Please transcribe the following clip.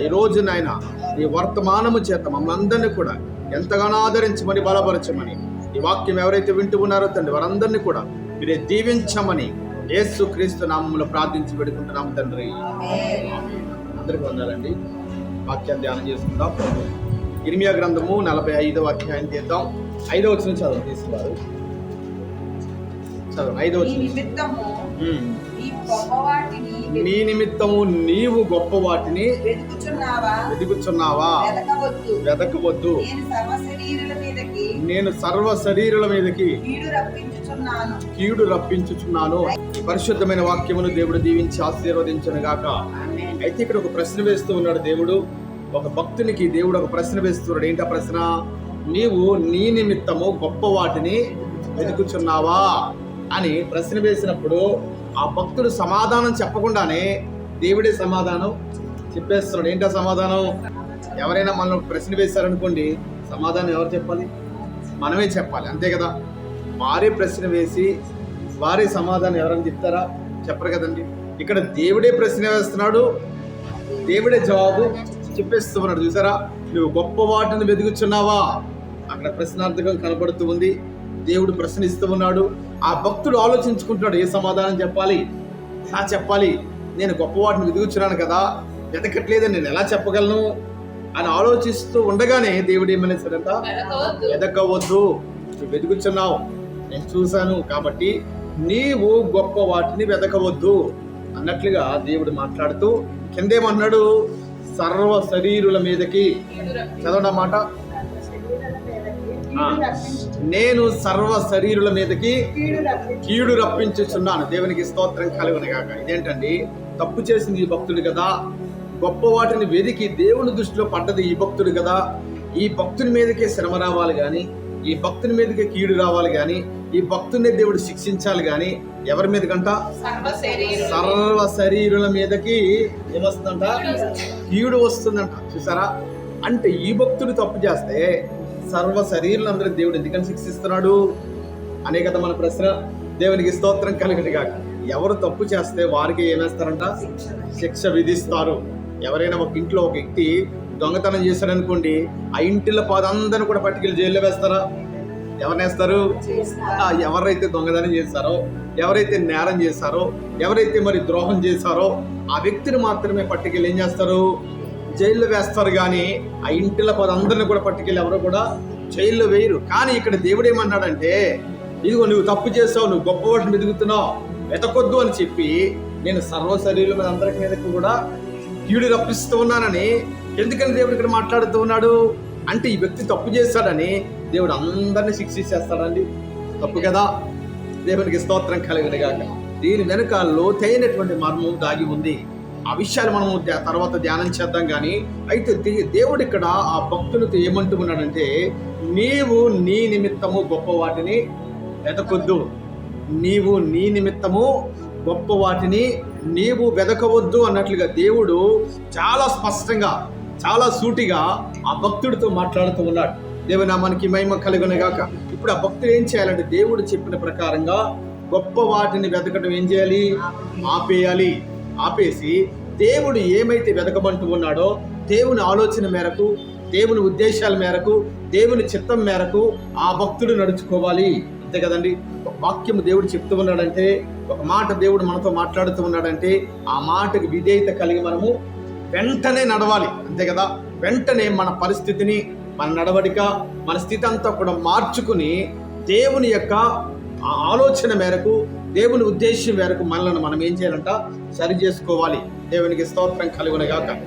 ఈ రోజు నాయన నీ వర్తమానము చేత మమ్మల్ని కూడా ఎంతగానో ఆదరించమని బలపరచమని ఈ వాక్యం ఎవరైతే వింటూ ఉన్నారో తండ్రి వారందరినీ కూడా మీరే దీవించమని యేసు క్రీస్తు నామములు ప్రార్థించి పెడుకుంటున్నాం తండ్రి. అందరికి వందాలండి. వాక్యాన్ని ధ్యానం చేసుకుందాం. ఇర్మియా గ్రంథము నలభై ఐదవ అధ్యాయం చేద్దాం ఐదవ వచ్చిన చదువు తీసుకున్నారు ఈ గొప్పవాటిని నీ నిమిత్తము నీవు గొప్ప వాటిని వెతుకుచున్నావా? వెతకవద్దు. నేను సర్వ శరీరుల మీదకి కీడు రప్పించుచున్నాను. పరిశుద్ధమైన వాక్యమును దేవుడు దీవించి ఆశీర్వదించను గాక. అయితే ఇక్కడ ఒక ప్రశ్న వేస్తూ ఉన్నాడు దేవుడు. ఒక భక్తునికి దేవుడు ఒక ప్రశ్న వేస్తున్నాడు. ఏంటి ప్రశ్న? నీవు నీ నిమిత్తము గొప్ప వాటిని వెతుకుచున్నావా? అని ప్రశ్న వేసినప్పుడు ఆ భక్తుడు సమాధానం చెప్పకుండానే దేవుడే సమాధానం చెప్పేస్తున్నాడు. ఏంటో సమాధానం? ఎవరైనా మనం ప్రశ్న వేశారనుకోండి సమాధానం ఎవరు చెప్పాలి? మనమే చెప్పాలి అంతే కదా? వారే ప్రశ్న వేసి వారే సమాధానం ఎవరైనా చెప్తారా? చెప్పరు కదండి. ఇక్కడ దేవుడే ప్రశ్న వేస్తున్నాడు దేవుడే జవాబు చెప్పేస్తూ ఉన్నాడు చూసారా? నువ్వు గొప్ప వాటిని వెతుకుచున్నావా? అక్కడ ప్రశ్నార్థకం కనబడుతూ ఉంది. దేవుడు ప్రశ్నిస్తూ ఉన్నాడు. ఆ భక్తుడు ఆలోచించుకుంటున్నాడు ఏ సమాధానం చెప్పాలి? ఎలా చెప్పాలి. నేను గొప్ప వాటిని వెతుకుచున్నాను కదా వెతకట్లేదని నేను ఎలా చెప్పగలను? అని ఆలోచిస్తూ ఉండగానే దేవుడు ఏమనేసాడంట వెతకవద్దు. నువ్వు వెతుకుచున్నావు. నేను చూశాను కాబట్టి నీవు గొప్ప వాటిని వెతకవద్దు. అన్నట్లుగా దేవుడు మాట్లాడుతూ కిందేమన్నాడు? సర్వ శరీరుల మీదకి. చదవడం మాట. నేను సర్వ శరీరుల మీదకి కీడు రప్పించుచున్నాను. దేవునికి స్తోత్రం కలుగునగాక ఇదేంటండి? తప్పు చేసింది ఈ భక్తుడు కదా. గొప్ప వాటిని వెదికి దేవుని దృష్టిలో పడ్డది ఈ భక్తుడు కదా. ఈ భక్తుని మీదకే శ్రమ రావాలి కానీ ఈ భక్తుని మీదకే కీడు రావాలి కానీ ఈ భక్తుని దేవుడు శిక్షించాలి కానీ ఎవరి మీదకంట? సర్వ శరీరుల సర్వ శరీరుల మీదకి ఏమొస్తుందంట? కీడు వస్తుందంట. చూసారా? అంటే ఈ భక్తుడు తప్పు చేస్తే సర్వ శరీరులందరూ దేవుడు ఎందుకని శిక్షిస్తున్నాడు? అనే కదా మన ప్రశ్న. దేవునికి స్తోత్రం కలిగిన కాక ఎవరు తప్పు చేస్తే వారికి ఏమేస్తారంట? శిక్ష విధిస్తారు. ఎవరైనా ఒక ఇంట్లో ఒక వ్యక్తి దొంగతనం చేశాడనుకోండి ఆ ఇంటిలో పదందరూ కూడా పట్టుకెళ్ళి జైల్లో వేస్తారా? ఎవరినేస్తారు ఎవరైతే దొంగతనం చేశారో ఎవరైతే నేరం చేశారో ఎవరైతే మరి ద్రోహం చేశారో ఆ వ్యక్తిని మాత్రమే పట్టుకెళ్ళి ఏం చేస్తారు? జైల్లో వేస్తారు కానీ ఆ ఇంటిలో పదందరిని కూడా పట్టుకెళ్ళి ఎవరు కూడా జైల్లో వేయరు. కానీ ఇక్కడ దేవుడు ఏమన్నాడంటే ఇదిగో నువ్వు తప్పు చేసావు నువ్వు గొప్ప వాటిని వెతుకుతున్నావు వెతకొద్దు అని చెప్పి నేను సర్వ శరీరం మీద అందరికి మీదకి కూడా కీడు రప్పిస్తూ ఉన్నానని ఎందుకని దేవుడు ఇక్కడ మాట్లాడుతూ ఉన్నాడు? అంటే ఈ వ్యక్తి తప్పు చేస్తాడని దేవుడు అందరిని శిక్షించేస్తాడండి. తప్పు కదా? దేవునికి స్తోత్రం కలిగినగాక. దీని వెనుక లోతైనటువంటి మర్మం దాగి ఉంది. ఆ విషయాలు మనము తర్వాత ధ్యానం చేద్దాం కానీ అయితే దే- దేవుడు ఇక్కడ ఆ భక్తులతో ఏమంటూ ఉన్నాడంటే నీవు నీ నిమిత్తము గొప్ప వాటిని వెతకొద్దు నీవు నీ నిమిత్తము గొప్ప వాటిని నీవు వెదకవద్దు అన్నట్లుగా దేవుడు చాలా స్పష్టంగా చాలా సూటిగా ఆ భక్తుడితో మాట్లాడుతూ ఉన్నాడు. దేవుని మనకి మహిమ కలుగునగాక ఇప్పుడు ఆ భక్తుడు ఏం చేయాలంటే దేవుడు చెప్పిన ప్రకారంగా గొప్ప వాటిని వెతకడం ఏం చేయాలి? ఆపేయాలి. ఆపేసి దేవుడు ఏమైతే వెతకమంటూ ఉన్నాడో దేవుని ఆలోచన మేరకు దేవుని ఉద్దేశాల మేరకు దేవుని చిత్తం మేరకు ఆ భక్తుడు నడుచుకోవాలి. అంతే కదండి? ఒక వాక్యం దేవుడు చెప్తూ ఉన్నాడంటే ఒక మాట దేవుడు మనతో మాట్లాడుతూ ఉన్నాడంటే ఆ మాటకు విధేయత కలిగి మనము వెంటనే నడవాలి. అంతే కదా? వెంటనే మన పరిస్థితిని మన నడవడిక మన స్థితి అంతా కూడా మార్చుకుని దేవుని యొక్క ఆ ఆలోచన మేరకు దేవుని ఉద్దేశం మేరకు మనల్ని మనం ఏం చేయాలంట? సరి చేసుకోవాలి. దేవునికి స్తోత్రం కలుగునగాక.